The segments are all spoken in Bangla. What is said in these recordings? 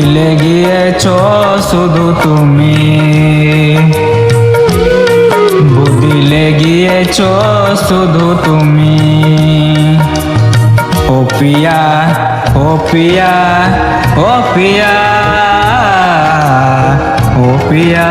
বদলে গিয়েছ শুধু তুমি। বদলে গিয়েছ শুধু তুমি। ও পিয়া ও পিয়া ও পিয়া ও পিয়া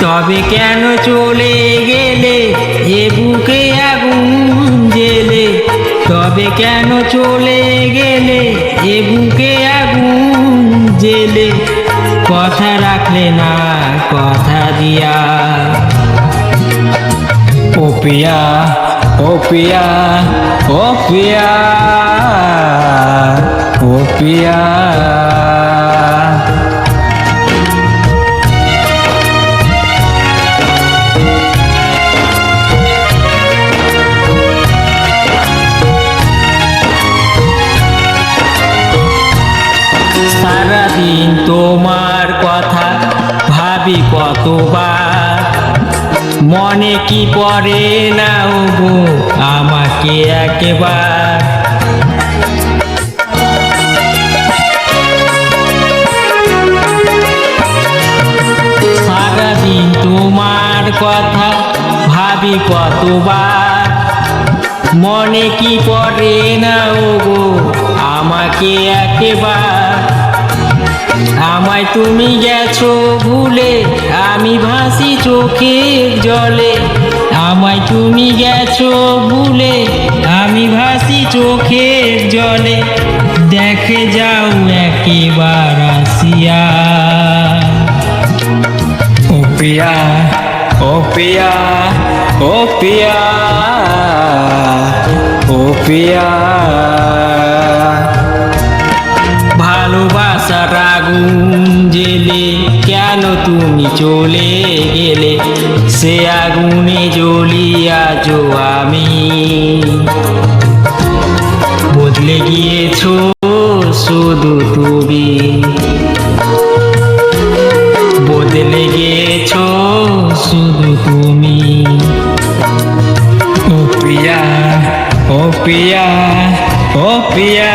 তবে কেন চলে গেলে? এ বুকে আগুন জেলে। তবে কেন চলে গেলে? এ বুকে আগুন জেলে। কথা রাখলে না, কথা দিয়া। ও পিয়া ও পিয়া ও পিয়া ও পিয়া কতবার? মনে কি পড়ে না গো আমাকে একবার? সারাদিন তোমার কথা ভাবি কতবার। মনে কি পড়ে না গো আমাকে একবার? আমায় তুমি গেছো ভুলে, আমি ভাসি চোখের জলে। আমায় তুমি গেছো ভুলে, আমি ভাসি চোখের জলে। দেখে যাও একেবার আসিয়া। ও পিয়া ও পিয়া ও পিয়া ও পিয়া ভালোবাসার আগুন জেলে কেন তুমি চলে গেলে? সে আগুনে জ্বলিয়া যো আমি। বদলে গিয়েছো শুধু তুমি। বদলে গিয়েছো শুধু তুমি। ও পিয়া ও পিয়া ও পিয়া